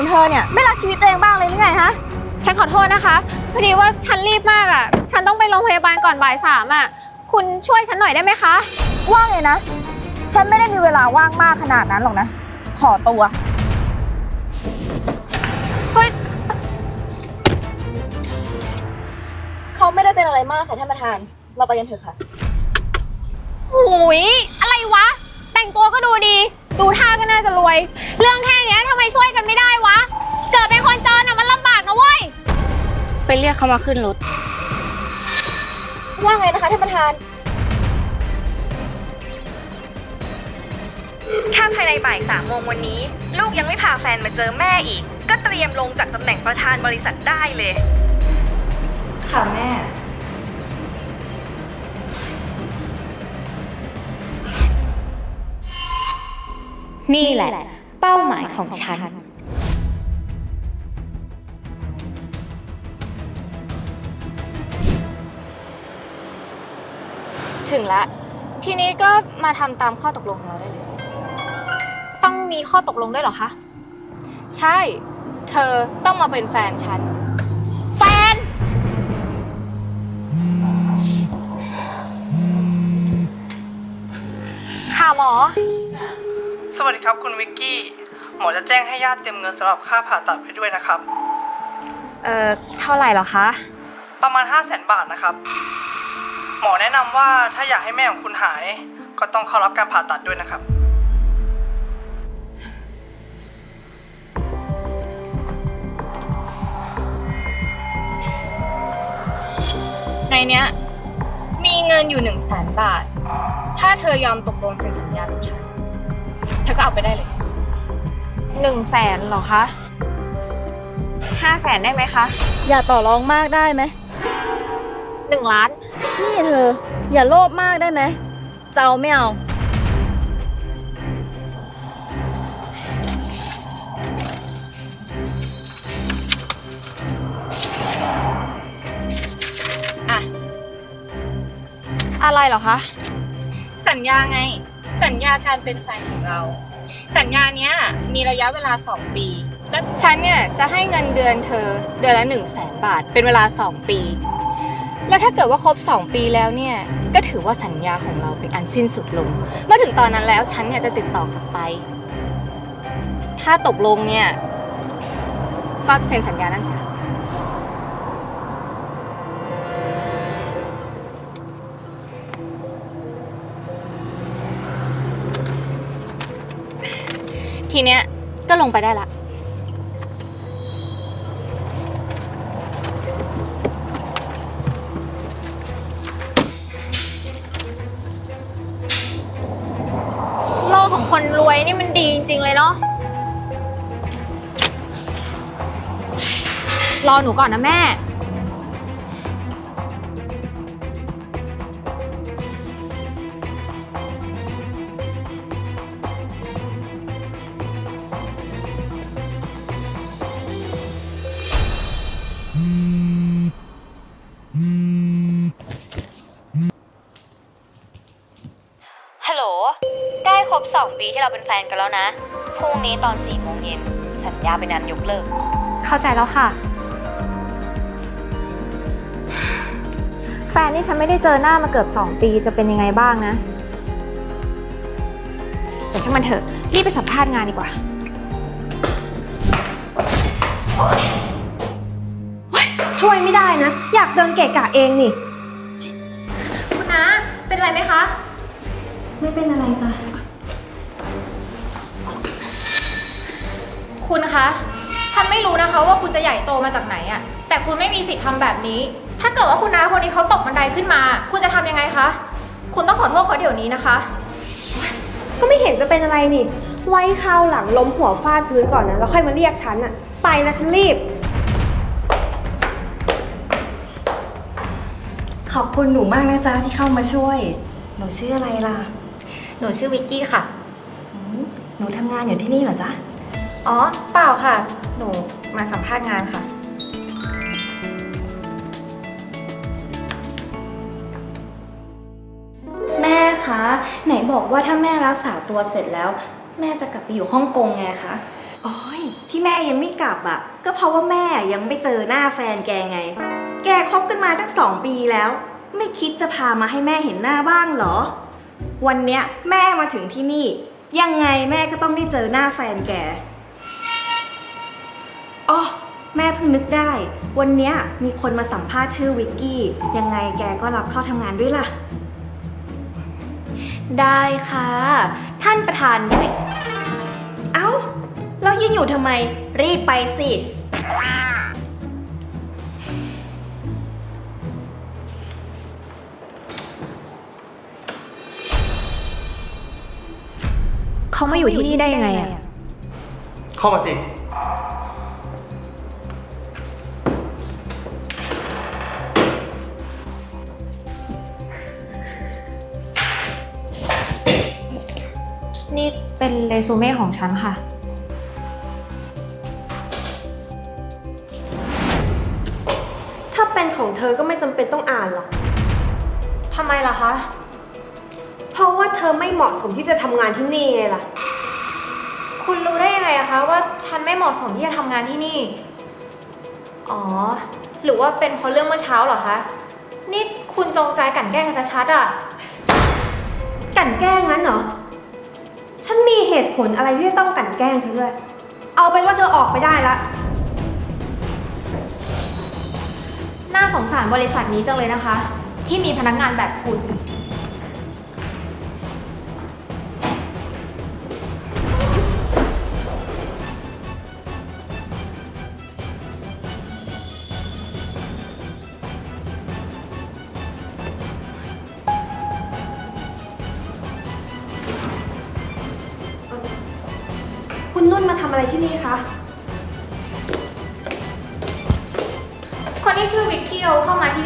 ของเธอเนี่ยไม่รักชีวิตตัวเองบ้างเลยหรือไงฮะ ฉันขอโทษนะคะ พอดีว่าฉันรีบมากอะ ฉันต้องไปโรงพยาบาลก่อนบ่ายสามอะ คุณช่วยฉันหน่อยได้ไหมคะ ว่างเลยนะ ฉันไม่ได้มีเวลาว่างมากขนาดนั้นหรอกนะ ขอตัว เฮ้ย เขาไม่ได้เป็นอะไรมากค่ะท่านประธาน เราไปกันเถอะค่ะหูยอะไรวะ แต่งตัวก็ดูดี ดูท่าก็น่าจะรวย เรื่องแค่เนี้ยทำไมช่วยกันไม่ได้วะ เกิดเป็นคนจนอะมันลำบากนะเว้ย ไปเรียกเขามาขึ้นรถ ว่าไงนะคะท่านประธาน ถ้าภายในบ่ายสามโมงวันนี้ ลูกยังไม่พาแฟนมาเจอแม่อีก ก็เตรียมลงจากตำแหน่งประธานบริษัทได้เลย ค่ะแม่ นี่แหละ เป้าหมายของฉัน ถึงละ ทีนี้ก็มาทำตามข้อตกลงของเราได้เลย ต้องมีข้อตกลงด้วยเหรอคะ ใช่ เธอต้องมาเป็นแฟนฉัน แฟน ค่ะหมอ สวัสดีครับคุณวิกกี้ หมอจะแจ้งให้ญาติเตรียมเงินสำหรับค่าผ่าตัดไปด้วยนะครับ เอ่อ เท่าไหร่เหรอคะ ประมาณ 5 0 0แสนบาทนะครับ หมอแนะนำว่าถ้าอยากให้แม่ของคุณหาย ก็ต้องเข้ารับการผ่าตัดด้วยนะครับ ในเนี้ย มีเงินอยู่หนึ่งแสนบาท ถ้าเธอยอมตกลงเซ็นสัญญากับฉันเธ อก็เอาไปได้เลย หนึ่งแสนเหรอคะห้าแสนได้ไหมคะอย่าต่อรองมากได้ไหม หนึ่งล้าน นี่เธอ อย่าโลภมากได้ไหมเจ้าไม่เอา อะ อะไรเหรอคะ สัญญาไง สัญญาการเป็นแฟนของเรา สัญญาเนี้ยมีระยะเวลา 2 ปี และฉันเนี่ยจะให้เงินเดือนเธอเดือนละ1 0 0 0 0แสนบาท เป็นเวลา 2 ปี แล้วถ้าเกิดว่าครบ 2 ปีแล้วเนี่ยก็ถือว่าสัญญาของเราเป็นอันสิ้นสุดลง เมื่อถึงตอนนั้นแล้วฉันเนี่ยจะติดต่อกลับไป ถ้าตกลงเนี่ยก็เซ็นสัญญานั้นซะ ทีเนี้ยก็ลงไปได้ละ โลกของคนรวยนี่มันดีจริง ๆ เลยเนาะ รอหนูก่อนนะแม่ ปีที่เราเป็นแฟนกันแล้วนะ พรุ่งนี้ตอน4โมงเย็นสัญญาเป็นอันยกเลิก เข้าใจแล้วค่ะ แฟนที่ฉันไม่ได้เจอหน้ามาเกือบ 2 ปีจะเป็นยังไงบ้างนะแต่ช่างมันเถอะรีบไปสัมภาษณ์งานดีกว่าช่วยไม่ได้นะ อยากเดินเกะกะเองนี่ คุณนะ เป็นไรไหมคะ ไม่เป็นอะไรจ้ะ คุณคะ ฉันไม่รู้นะคะว่าคุณจะใหญ่โตมาจากไหนอะแต่คุณไม่มีสิทธิ์ทำแบบนี้ ถ้าเกิดว่าคุณน้าคนนี้เขาตกบันไดขึ้นมา คุณจะทำยังไงคะ คุณต้องขอโทษเขาเดี๋ยวนี้นะคะ ก็ไม่เห็นจะเป็นอะไรนี่ ไว้คราวหลังล้มหัวฟาดพื้นก่อนนะ แล้วค่อยมาเรียกฉันอะไปนะฉันรีบ ขอบคุณหนูมากนะจ๊ะที่เข้ามาช่วย หนูชื่ออะไรล่ะ หนูชื่อวิกกี้ค่ะอืมหนูทำงานอยู่ที่นี่เหรอจ๊ะ อ๋อ เปล่าค่ะ หนูมาสัมภาษณ์งานค่ะ แม่คะ ไหนบอกว่าถ้าแม่รักษาตัวเสร็จแล้ว แม่จะกลับไปอยู่ฮ่องกงไงคะ โอ้ยที่แม่ยังไม่กลับอะ ก็เพราะว่าแม่ยังไม่เจอหน้าแฟนแกไง แกคบกันมาตั้งสองปีแล้ว ไม่คิดจะพามาให้แม่เห็นหน้าบ้างเหรอ วันเนี้ยแม่มาถึงที่นี่ ยังไงแม่ก็ต้องได้เจอหน้าแฟนแก อ๋อแม่เพิ่งนึกได้ วันเนี้ยมีคนมาสัมภาษณ์ชื่อวิกกี้ ยังไงแกก็รับเข้าทำงานด้วยล่ะ ได้ค่ะ ท่านประธานใหญ่เอ้า แล้วยืนอยู่ทำไม รีบไปสิ เขามาอยู่ที่นี่ได้ยังไงอะเข้ามาสิ นี่เป็นเรซูเม่ของฉันค่ะ ถ้าเป็นของเธอก็ไม่จำเป็นต้องอ่านหรอก ทำไมล่ะคะ เพราะว่าเธอไม่เหมาะสมที่จะทำงานที่นี่ไงล่ะ คุณรู้ได้ยังไงอะคะว่าฉันไม่เหมาะสมที่จะทำงานที่นี่ อ๋อ หรือว่าเป็นเพราะเรื่องเมื่อเช้าเหรอคะ นี่คุณจงใจกลั่นแกล้งกันชัดๆอะกลั่นแกล้งงั้นเหรอ ฉันมีเหตุผลอะไรที่จะต้องกลั่นแกล้งเธอด้วย เอาเป็นว่าเธอออกไปได้ละ น่าสงสารบริษัทนี้จังเลยนะคะ ที่มีพนักงานแบบคุณคุณ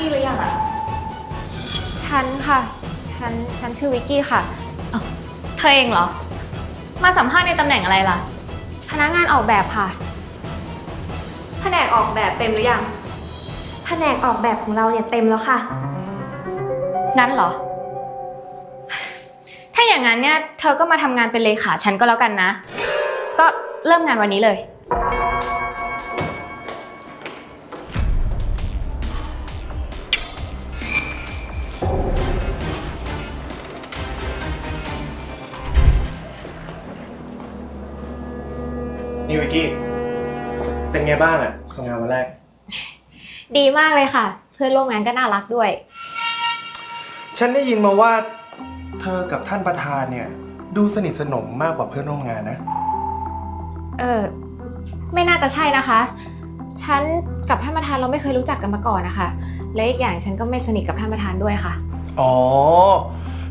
นี่หรือยังอะฉันค่ะ ฉัน ฉันชื่อวิกกี้ค่ะอ้าวเธอเองเหรอ มาสัมภาษณ์ในตำแหน่งอะไรล่ะ พนักงานออกแบบค่ะ แผนกออกแบบเต็มหรือยัง แผนกออกแบบของเราเนี่ยเต็มแล้วค่ะ งั้นเหรอ ถ้าอย่างนั้นเนี่ย เธอก็มาทำงานเป็นเลขาฉันก็แล้วกันนะ ก็เริ่มงานวันนี้เลย นี่วิกกี้ เป็นไงบ้างอะทำงานวันแรก ดีมากเลยค่ะ เพื่อนร่วมงานก็น่ารักด้วย ฉันได้ยินมาว่า เธอกับท่านประธานเนี่ย ดูสนิทสนมมากกว่าเพื่อนร่วมงานนะ เออไม่น่าจะใช่นะคะ ฉันกับท่านประธานเราไม่เคยรู้จักกันมาก่อนนะคะ และอีกอย่างฉันก็ไม่สนิทกับท่านประธานด้วยค่ะ อ๋อ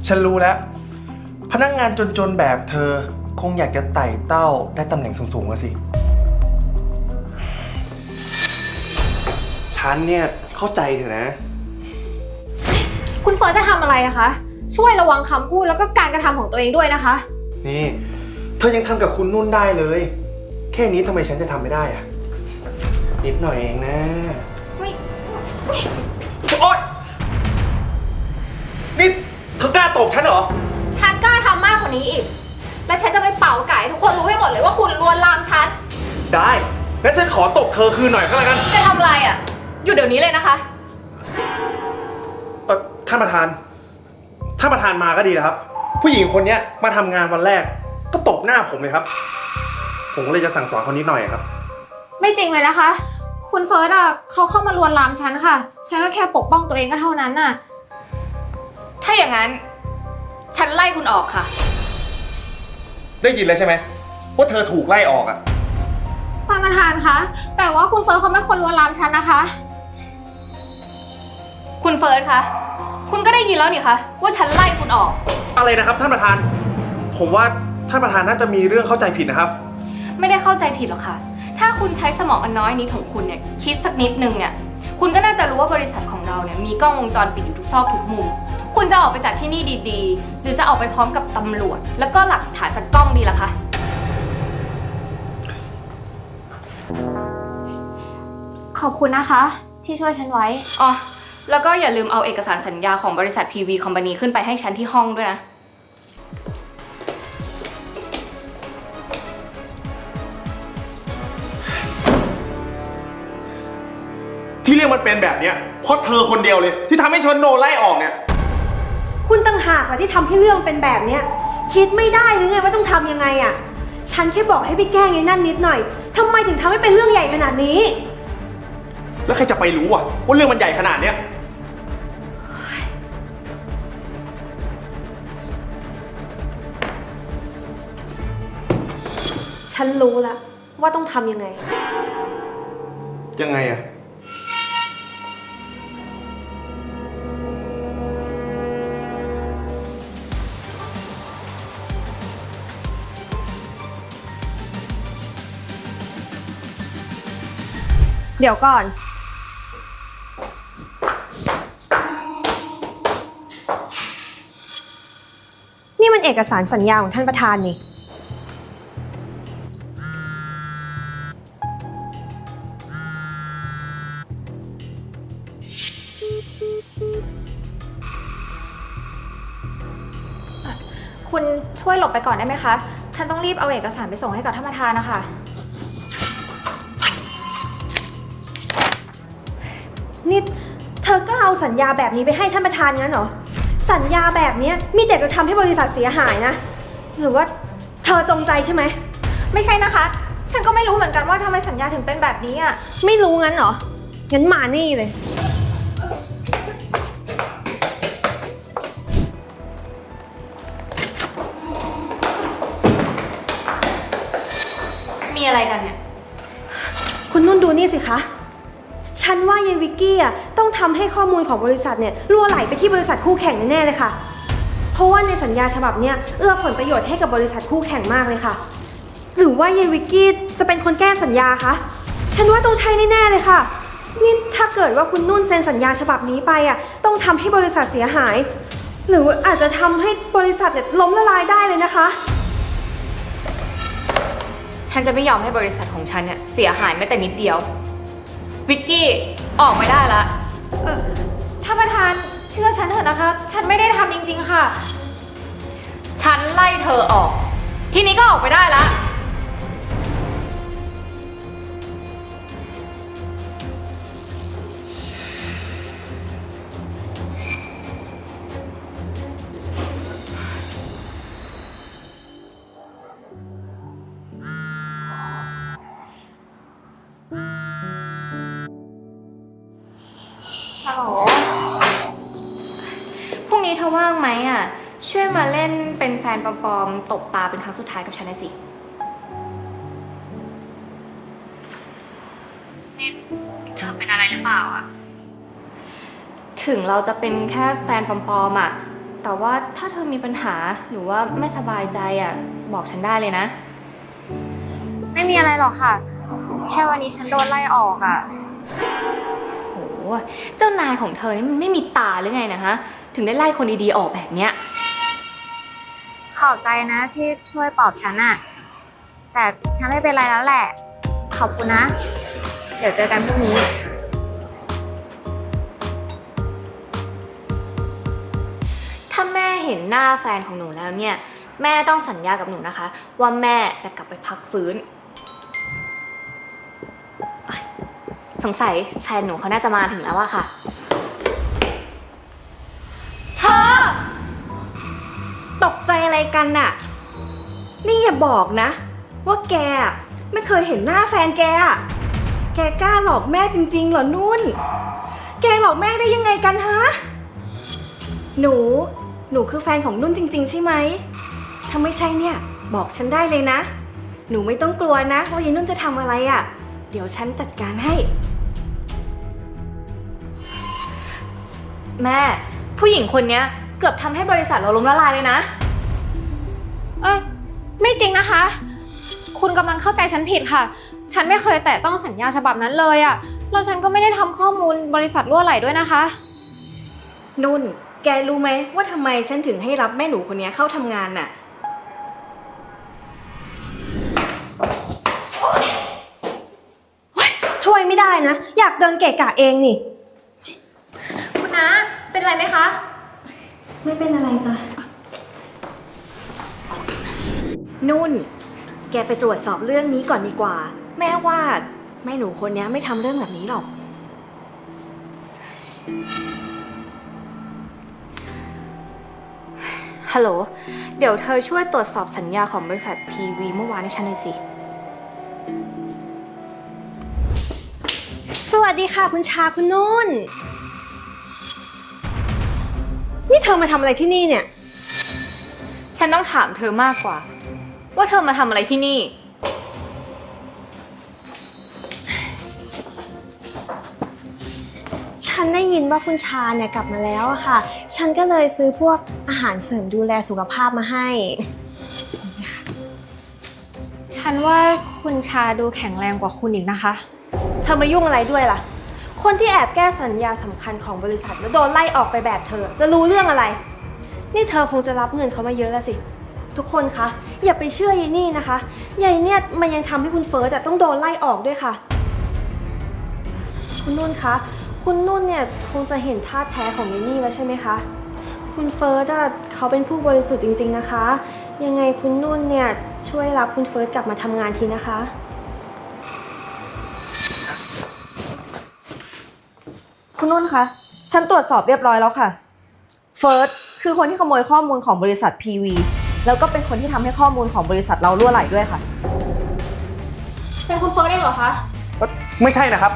ฉันรู้แล้ว พนักงานจนๆแบบเธอ คงอยากจะไต่เต้าได้ตำแหน่งสูงๆอะสิ ฉันเนี่ยเข้าใจเธอนะ คุณเฟิร์สจะทำอะไรอะคะ ช่วยระวังคำพูดแล้วก็การกระทำของตัวเองด้วยนะคะ นี่ เธอยังทำกับคุณนุ่นได้เลย แค่นี้ทำไมฉันจะทำไม่ได้อะนิดหน่อยเองนะเฮ้ยโอ๊ยนี่เธอกล้าตบฉันเหรอ ฉันกล้าทำมากกว่านี้อีก และฉันจะไปเป่าไก่ให้ทุกคนรู้ให้หมดเลยว่าคุณลวนลามฉัน ได้งั้นฉันขอตบเธอคืนหน่อยก็แล้วกันจะทำอะไรอะอยู่เดี๋ยวนี้เลยนะคะ เออท่านประธานท่านประธานมาก็ดีแล้วครับ ผู้หญิงคนเนี้ยมาทำงานวันแรก ก็ตบหน้าผมเลยครับ ผมก็เลยจะสั่งสอนคนนิดหน่อยครับ ไม่จริงเลยนะคะ คุณเฟิร์สอะเขาเข้ามาลวนลามฉันค่ะ ฉันก็แค่ปกป้องตัวเองก็เท่านั้นน่ะ ถ้าอย่างนั้น ฉันไล่คุณออกค่ะ ได้ยินเลยใช่ไหมว่าเธอถูกไล่ออกอะท่านประธานคะ แต่ว่าคุณเฟิร์สเขาไม่คนลวนลามฉันนะคะ คุณเฟิร์สคะ คุณก็ได้ยินแล้วนี่คะว่าฉันไล่คุณออก อะไรนะครับท่านประธาน ผมว่าท่านประธานน่าจะมีเรื่องเข้าใจผิดนะครับ ไม่ได้เข้าใจผิดหรอกค่ะ ถ้าคุณใช้สมองอันน้อยนิดของคุณเนี่ยคิดสักนิดนึงเนี่ย คุณก็น่าจะรู้ว่าบริษัทของเราเนี่ยมีกล้องวงจรปิดอยู่ทุกซอกทุกมุม คุณจะออกไปจากที่นี่ดีๆ หรือจะออกไปพร้อมกับตำรวจ แล้วก็หลักฐานจากกล้องดีล่ะคะ ขอบคุณนะคะ ที่ช่วยฉันไว้ อ๋อ แล้วก็อย่าลืมเอาเอกสารสัญญาของบริษัท PV Company ขึ้นไปให้ฉันที่ห้องด้วยนะ ที่เรื่องมันเป็นแบบเนี้ยเพราะเธอคนเดียวเลย ที่ทำให้ฉันโนไล่ออกเนี่ย คุณต่างหากแหละที่ทำให้เรื่องเป็นแบบเนี้ย คิดไม่ได้หรือไงว่าต้องทำยังไงอะ่ะฉันแค่บอกให้ไปแก้ไอ้นั่นนิดหน่อยทำไมถึงทำให้เป็นเรื่องใหญ่ขนาดนี้ แล้วใครจะไปรู้อะว่าเรื่องมันใหญ่ขนาดเนี้ย ฉันรู้แล้วว่าต้องทำยังไง ยังไงอะ เดี๋ยวก่อน นี่มันเอกสารสัญญาของท่านประธานนี่ คุณช่วยหลบไปก่อนได้ไหมคะ ฉันต้องรีบเอาเอกสารไปส่งให้กับท่านประธานนะคะ นี่เธอก็เอาสัญญาแบบนี้ไปให้ท่านประธานงั้นเหรอ สัญญาแบบเนี้ยมีแต่จะทำให้บริษัทเสียหายนะ หรือว่าเธอจงใจใช่ไหม ไม่ใช่นะคะ ฉันก็ไม่รู้เหมือนกันว่าทำไมสัญญาถึงเป็นแบบนี้อะ ไม่รู้งั้นเหรอ งั้นมานี่เลย ทำให้ข้อมูลของบริษัทเนี่ยรั่วไหลไปที่บริษัทคู่แข่งแน่ๆเลยค่ะ เพราะว่าในสัญญาฉบับเนี้ยเอื้อผลประโยชน์ให้กับบริษัทคู่แข่งมากเลยค่ะ หรือว่ายายวิกกี้จะเป็นคนแก้สัญญาคะฉันว่าต้องใช่แน่ๆเลยค่ะนี่ถ้าเกิดว่าคุณนุ่นเซ็นสัญญาฉบับนี้ไปอะต้องทำให้บริษัทเสียหาย หรืออาจจะทำให้บริษัทเนี่ยล้มละลายได้เลยนะคะ ฉันจะไม่ยอมให้บริษัทของฉันเนี่ยเสียหายแม้แต่นิดเดียววิกกี้ออกไม่ได้ละ เออท่านประธานเชื่อฉันเถอะนะคะ ฉันไม่ได้ทำจริงๆค่ะ ฉันไล่เธอออก ทีนี้ก็ออกไปได้ละ มาเล่นเป็นแฟนปลอมๆตบตาเป็นครั้งสุดท้ายกับฉันหน่อยสิ นี่เธอเป็นอะไรหรือเปล่าอะ ถึงเราจะเป็นแค่แฟนปลอมๆอะ แต่ว่าถ้าเธอมีปัญหาหรือว่าไม่สบายใจอะ บอกฉันได้เลยนะ ไม่มีอะไรหรอกค่ะ แค่วันนี้ฉันโดนไล่ออกอะ โห เจ้านายของเธอนี่มันไม่มีตาหรือไงนะฮะ ถึงได้ไล่คนดีๆออกแบบเนี้ย ขอบใจนะที่ช่วยปลอบฉันอะแต่ฉันไม่เป็นไรแล้วแหละ ขอบคุณนะ เดี๋ยวเจอกันพรุ่งนี้ ถ้าแม่เห็นหน้าแฟนของหนูแล้วเนี่ย แม่ต้องสัญญากับหนูนะคะ ว่าแม่จะกลับไปพักฟื้นเอ้ยสงสัยแฟนหนูเขาน่าจะมาถึงแล้วอะค่ะ ใจอะไรกันน่ะ นี่อย่าบอกนะ ว่าแกไม่เคยเห็นหน้าแฟนแกอะแกกล้าหลอกแม่จริงๆเหรอนุ่น แกหลอกแม่ได้ยังไงกันฮะ หนู หนูคือแฟนของนุ่นจริง ๆ ใช่ไหม ถ้าไม่ใช่เนี่ย บอกฉันได้เลยนะ หนูไม่ต้องกลัวนะว่ายายนุ่นจะทำอะไรอะ่ะ เดี๋ยวฉันจัดการให้ แม่ ผู้หญิงคนเนี้ยเกือบทำให้บริษัทเราล้มละลายเลยนะ เอ้ยไม่จริงนะคะ คุณกำลังเข้าใจฉันผิดค่ะ ฉันไม่เคยแตะต้องสัญญาฉบับนั้นเลยอะแล้วฉันก็ไม่ได้ทำข้อมูลบริษัทรั่วไหลด้วยนะคะ นุ่น แกรู้ไหมว่าทำไมฉันถึงให้รับแม่หนูคนนี้เข้าทำงานน่ะ ช่วยไม่ได้นะ อยากเดินเกะกะเองนี่ คุณนะ เป็นไรไหมคะ ไม่เป็นอะไรจ้ะ นุ่น แกไปตรวจสอบเรื่องนี้ก่อนดีกว่า แม่ว่าแม่หนูคนนี้ไม่ทำเรื่องแบบนี้หรอก ฮัลโหล เดี๋ยวเธอช่วยตรวจสอบสัญญาของบริษัท PV เมื่อวานให้ฉันหน่อยสิ สวัสดีค่ะคุณชาคุณนุ่น นี่เธอมาทำอะไรที่นี่เนี่ย ฉันต้องถามเธอมากกว่า ว่าเธอมาทำอะไรที่นี่ ฉันได้ยินว่าคุณชาเนี่ยกลับมาแล้วอะค่ะ ฉันก็เลยซื้อพวกอาหารเสริมดูแลสุขภาพมาให้ ฉันว่าคุณชาดูแข็งแรงกว่าคุณอีกนะคะ เธอมายุ่งอะไรด้วยล่ะ คนที่แอบแก้สัญญาสำคัญของบริษัทแล้วโดนไล่ออกไปแบบเธอ จะรู้เรื่องอะไร นี่เธอคงจะรับเงินเขามาเยอะแล้วสิ ทุกคนคะ อย่าไปเชื่อยายนี่นะคะยายเนี่ยมันยังทำให้คุณเฟิร์สอะต้องโดนไล่ออกด้วยค่ะ คุณนุ่นคะ คุณนุ่นเนี่ยคงจะเห็นท่าแท้ของยายนี่แล้วใช่ไหมคะ คุณเฟิร์สอะเขาเป็นผู้บริสุทธิ์จริง ๆนะคะ ยังไงคุณนุ่นเนี่ยช่วยรับคุณเฟิร์สกลับมาทำงานทีนะคะ คุณนุ่นคะ ฉันตรวจสอบเรียบร้อยแล้วค่ะ เฟิร์สคือคนที่ขโมยข้อมูลของบริษัท PV แล้วก็เป็นคนที่ทำให้ข้อมูลของบริษัทเรารั่วไหลด้วยค่ะ เป็นคุณเฟิร์สเองเหรอคะ ไม่ใช่นะครับ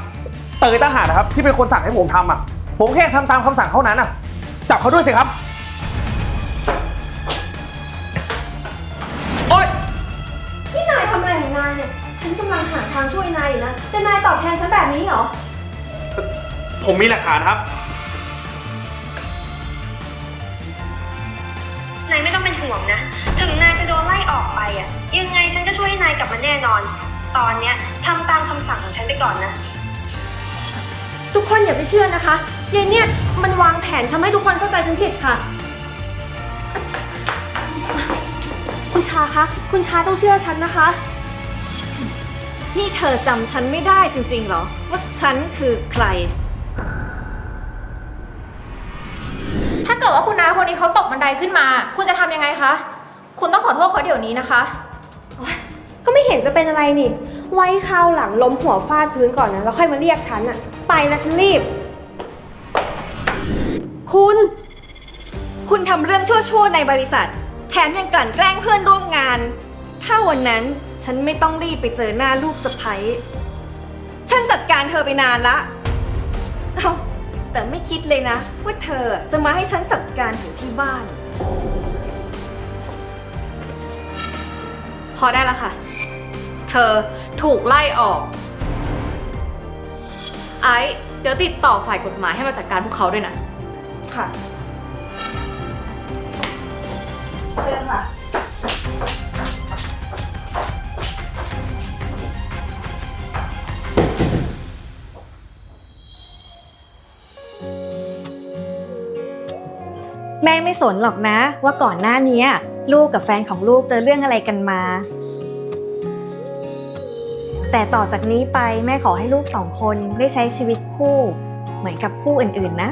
เตยต่างหากนะครับ ที่เป็นคนสั่งให้ผมทำอะ ผมแค่ทำตามคำสั่งเขานั้นอะ จับเขาด้วยสิครับ โอ๊ย นี่นายทำอะไรของนายเนี่ย ฉันกำลังหาทางช่วยนายอยู่นะ แต่นายตอบแทนฉันแบบนี้เหรอ ผมมีหลักฐานครับ ไล่อไปอะ ยังไงฉันก็ช่วยให้นายกลับมาแน่นอน ตอนเนี้ยทำตามคำสั่งของฉันไปก่อนนะ ทุกคนอย่าไปเชื่อนะคะยายเนี่ยมันวางแผนทำให้ทุกคนเข้าใจฉันผิดค่ะ คุณชาคะ คุณชาต้องเชื่อฉันนะคะ นี่เธอจำฉันไม่ได้จริงๆเหรอ ว่าฉันคือใคร ถ้าเกิดว่าคุณน้าคนนี้เขาตกบันไดขึ้นมา คุณจะทำยังไงคะ คุณต้องขอโทษเขาเดี๋ยวนี้นะคะก็ไม่เห็นจะเป็นอะไรนี่ ไว้คราวหลังล้มหัวฟาดพื้นก่อนนะ แล้วค่อยมาเรียกฉันอะไปนะฉันรีบ คุณ คุณทำเรื่องชั่วๆในบริษัท แถมยังกลั่นแกล้งเพื่อนร่วมงาน ถ้าวันนั้นฉันไม่ต้องรีบไปเจอหน้าลูกสะใภ้ฉันจัดการเธอไปนานละเอ้าแต่ไม่คิดเลยนะ ว่าเธอจะมาให้ฉันจัดการถึงที่บ้าน พอได้แล้วค่ะ เธอถูกไล่ออก ไอ้เดี๋ยวติดต่อฝ่ายกฎหมายให้มาจัดการพวกเขาด้วยนะ ค่ะ เชิญค่ะ แม่ไม่สนหรอกนะว่าก่อนหน้านี้ ลูกกับแฟนของลูกเจอเรื่องอะไรกันมา แต่ต่อจากนี้ไปแม่ขอให้ลูกสองคนได้ใช้ชีวิตคู่ เหมือนกับคู่อื่นๆนะ